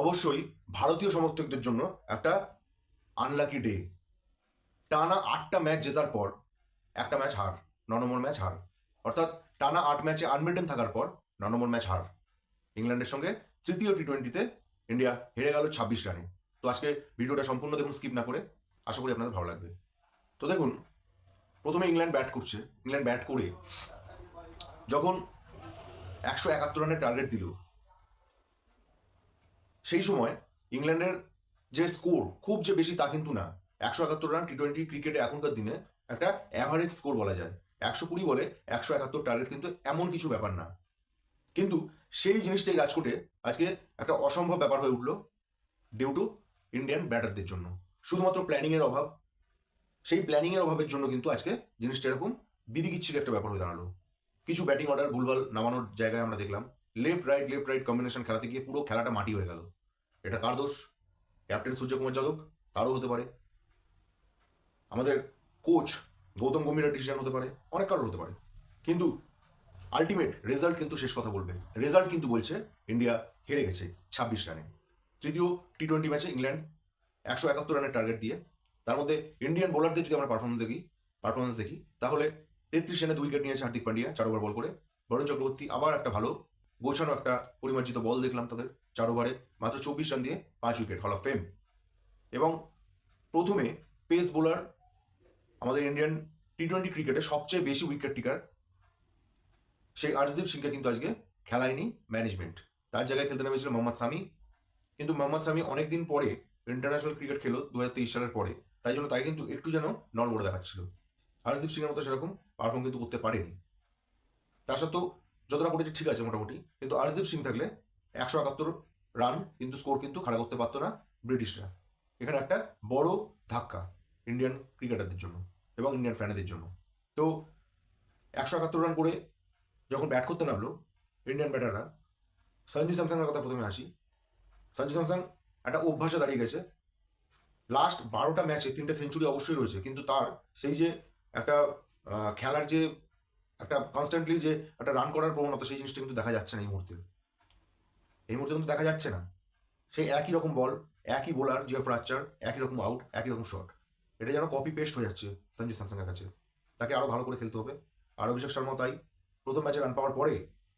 অবশ্যই ভারতীয় সমর্থকদের জন্য একটা আনলাকি ডে টানা আটটা ম্যাচ জেতার পর একটা ম্যাচ হার, ন নম্বর ম্যাচ হার। অর্থাৎ টানা আট ম্যাচে আনবিটেন থাকার পর ন নম্বর ম্যাচ হার। ইংল্যান্ডের সঙ্গে তৃতীয় টি টোয়েন্টিতে ইন্ডিয়া হেরে গেল ছাব্বিশ রানে। তো আজকে ভিডিওটা সম্পূর্ণ দেখুন স্কিপ না করে। আশা করি আপনাদের ভালো লাগবে। তো দেখুন, প্রথমে ইংল্যান্ড ব্যাট করছে। ইংল্যান্ড ব্যাট করে যখন একশো একাত্তর রানের টার্গেট দিল সেই সময় ইংল্যান্ডের যে স্কোর খুব যে বেশি তা কিন্তু না। একশো একাত্তর রান টি টোয়েন্টি ক্রিকেটে এখনকার দিনে একটা অ্যাভারেজ স্কোর বলা যায়। একশো কুড়ি বলে একশো একাত্তর টার্গেট কিন্তু এমন কিছু ব্যাপার না। কিন্তু সেই জিনিসটাই রাজকোটে আজকে একটা অসম্ভব ব্যাপার হয়ে উঠল ডিউ টু ইন্ডিয়ান ব্যাটারদের জন্য। শুধুমাত্র প্ল্যানিংয়ের অভাব। সেই প্ল্যানিংয়ের অভাবের জন্য কিন্তু আজকে জিনিসটা এরকম বিদিকিচ্ছির একটা ব্যাপার হয়ে দাঁড়াল। কিছু ব্যাটিং অর্ডার ভুলভাল নামানোর জায়গায় আমরা দেখলাম। Left right left right combination খেলাতে গিয়ে পুরো খেলাটা মাটি হয়ে গেল। এটা কার দোষ? ক্যাপ্টেন সূর্যকুমার যাদব? তারও হতে পারে। আমাদের কোচ গৌতম গম্ভীরের ডিসিশন হতে পারে। অনেক কারোর হতে পারে। কিন্তু আলটিমেট রেজাল্ট কিন্তু শেষ কথা বলবে। রেজাল্ট কিন্তু বলছে ইন্ডিয়া হেরে গেছে ছাব্বিশ রানে তৃতীয় টি টোয়েন্টি ম্যাচে ইংল্যান্ড একশো একাত্তর রানের টার্গেট দিয়ে। তার মধ্যে ইন্ডিয়ান বোলারদের যদি আমরা পারফরমেন্স দেখি পারফরমেন্স দেখি, তাহলে তেত্রিশ রানে দুই উইকেট নিয়েছে হার্দিক পান্ডিয়া, চার ওভার বল করে। বরুণ চক্রবর্তী আবার একটা ভালো গোছানো একটা পরিমার্জিত বল দেখলাম তাদের চার ওভারে মাত্র চব্বিশ রান দিয়ে পাঁচ উইকেট হল অফ ফেম এবং প্রথমে পেস বোলার আমাদের ইন্ডিয়ান টি টোয়েন্টি ক্রিকেটে সবচেয়ে বেশি উইকেট টিকার সেই আর্শদীপ সিংকে কিন্তু আজকে খেলায়নি ম্যানেজমেন্ট তার জায়গায় খেলতে নেমেছিল মোহাম্মদ সামি। কিন্তু মোহাম্মদ সামি অনেকদিন পরে ইন্টারন্যাশনাল ক্রিকেট খেলো দু হাজার তেইশ সালের পরে। তাই জন্য তাই কিন্তু একটু যেন নড়বড় দেখাচ্ছিল। হর্ষদীপ সিংয়ের মতো সেরকম পারফর্ম কিন্তু করতে পারেনি। তা সত্ত্বেও যতটা করেছে ঠিক আছে মোটামুটি। কিন্তু হর্ষদীপ সিং থাকলে একশো একাত্তর রান, কিন্তু স্কোর কিন্তু খাড়া করতে পারতো না ব্রিটিশরা। এখানে একটা বড় ধাক্কা ইন্ডিয়ান ক্রিকেটারদের জন্য এবং ইন্ডিয়ান ফ্যানেদের জন্য। তো একশো একাত্তর রান করে যখন ব্যাট করতে নামলো ইন্ডিয়ান ব্যাটাররা, সঞ্জু স্যামসাংয়ের কথা প্রথমে আসি। সঞ্জু স্যামসাং একটা অভ্যাসে দাঁড়িয়ে গেছে। লাস্ট বারোটা ম্যাচে তিনটে সেঞ্চুরি অবশ্যই রয়েছে, কিন্তু তার সেই যে একটা খেলার যে একটা কনস্ট্যান্টলি যে একটা রান করার প্রবণতা, সেই জিনিসটা কিন্তু দেখা যাচ্ছে না এই মুহূর্তে। এই মুহূর্তে কিন্তু দেখা যাচ্ছে না। সেই একই রকম বল একই বোলার জিএফ রাচ্চার একই রকম আউট একই রকম শট এটা যেন কপি পেস্ট হয়ে যাচ্ছে সঞ্জু স্যামসাংয়ের কাছে। তাকে আরও ভালো করে খেলতে হবে। আর অভিষেক শর্মা তাই। প্রথম ম্যাচে রান পাওয়ার পরে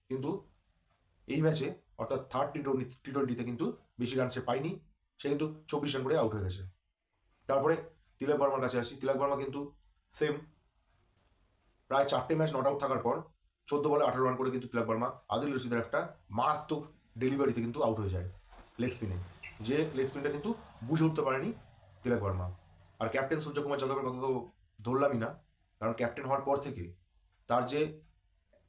কিন্তু এই ম্যাচে অর্থাৎ থার্ড টি টোয়েন্টি টি টোয়েন্টিতে কিন্তু বেশি রান সে পায়নি। সে কিন্তু চব্বিশ রান করে আউট হয়ে গেছে। তারপরে তিলক বর্মার কাছে আসি। তিলক বর্মা কিন্তু সেম প্রায় চারটে ম্যাচ নট আউট থাকার পর চোদ্দ বলে আঠারো রান করে কিন্তু তিলক বর্মা, আদিল রশিদের একটা মারাত্মক ডেলিভারিতে কিন্তু আউট হয়ে যায় লেগ স্পিনে যে লেগ স্পিনটা কিন্তু বুঝে উঠতে পারেনি তিলক বর্মা। আর ক্যাপ্টেন সূর্যকুমার যাদবের কথা তো ধরলামই না, কারণ ক্যাপ্টেন হওয়ার পর থেকে তার যে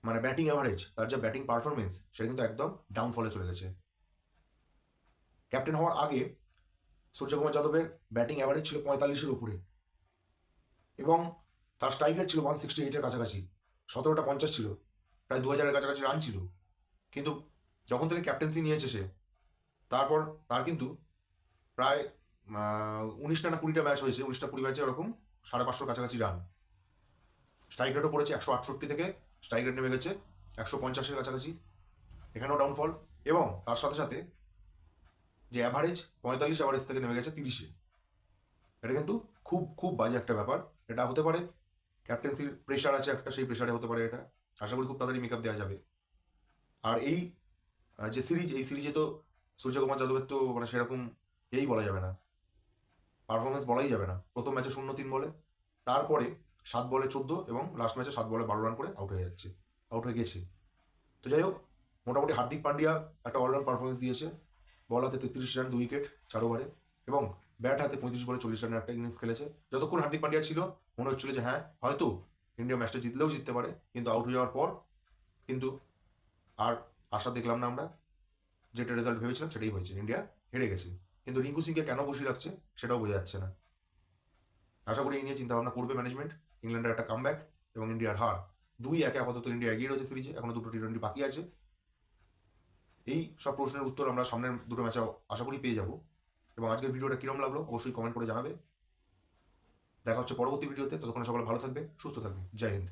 মানে ব্যাটিং অ্যাভারেজ তার যে ব্যাটিং পারফরমেন্স সেটা কিন্তু একদম ডাউনফলে চলে গেছে। ক্যাপ্টেন হওয়ার আগে সূর্যকুমার যাদবের ব্যাটিং অ্যাভারেজ ছিল পঁয়তাল্লিশের উপরে। এবং তার স্ট্রাইক রেট ছিল ওয়ান সিক্সটি এইটের কাছাকাছি, সতেরোটা পঞ্চাশ ছিল, প্রায় দু হাজারের কাছাকাছি রান ছিল। কিন্তু যখন থেকে ক্যাপ্টেন্সি নিয়েছে সে, তারপর তার কিন্তু প্রায় উনিশটা না কুড়িটা ম্যাচ হয়েছে, উনিশটা কুড়ি ম্যাচে ওরকম সাড়ে পাঁচশোর কাছাকাছি রান স্ট্রাইক রেটও পড়েছে একশো আটষট্টি থেকে স্ট্রাইক রেট নেমে গেছে একশো পঞ্চাশের কাছাকাছি। এখানেও ডাউনফল এবং তার সাথে সাথে যে অ্যাভারেজ পঁয়তাল্লিশ অ্যাভারেজ থেকে নেমে গেছে তিরিশে। এটা কিন্তু খুব খুব বাজে একটা ব্যাপার। এটা হতে পারে ক্যাপ্টেন্সির প্রেশার আছে একটা, সেই প্রেশারে হতে পারে এটা। আশা করি খুব তাড়াতাড়ি মেকআপ দেওয়া যাবে। আর এই যে সিরিজ এই সিরিজে তো সূর্যকুমার যাদবের তো মানে সেরকম এই বলা যাবে না। পারফরমেন্স বলাই যাবে না। প্রথম ম্যাচে শূন্য তিন বলে, তারপরে সাত বলে চোদ্দ এবং লাস্ট ম্যাচে সাত বলে বারো রান করে আউট হয়ে যাচ্ছে আউট হয়ে গেছে। তো যাই হোক, মোটামুটি হার্দিক পান্ডিয়া একটা অলরাউন্ড পারফরমেন্স দিয়েছে। বল হাতে তেত্রিশ রান দুই উইকেট চার ওভারে এবং ব্যাট হাতে পঁয়ত্রিশ বলে চল্লিশ রানের একটা ইনিংস খেলেছে। যতক্ষণ হার্দিক পান্ডিয়া ছিল, মনে হচ্ছিল যে হ্যাঁ হয়তো ইন্ডিয়া ম্যাচটা জিতলেও জিততে পারে, কিন্তু আউট হয়ে যাওয়ার পর কিন্তু আর আশা দেখলাম না আমরা। যেটা রেজাল্ট ভেবেছিলাম সেটাই হয়েছে। ইন্ডিয়া হেরে গেছে। কিন্তু রিঙ্কু সিংকে কেন বসিয়ে রাখছে সেটাও বোঝা যাচ্ছে না। আশা করি এই নিয়ে চিন্তা ভাবনা করবে ম্যানেজমেন্ট ইংল্যান্ডের একটা কামব্যাক এবং ইন্ডিয়ার হার। দুই একে আপাতত ইন্ডিয়া এগিয়ে রয়েছে সিরিজে এখনও দুটো টি টোয়েন্টি বাকি আছে। এই সব প্রশ্নের উত্তর আমরা সামনের দুটো ম্যাচে আশা করি পেয়ে যাব। এবং আজকের ভিডিওটা কিরম লাগল অবশ্যই কমেন্ট করে জানাবে। দেখা হচ্ছে পরবর্তী ভিডিওতে, ততক্ষণ সকলে ভালো থাকবে, সুস্থ থাকবে। জয় হিন্দ।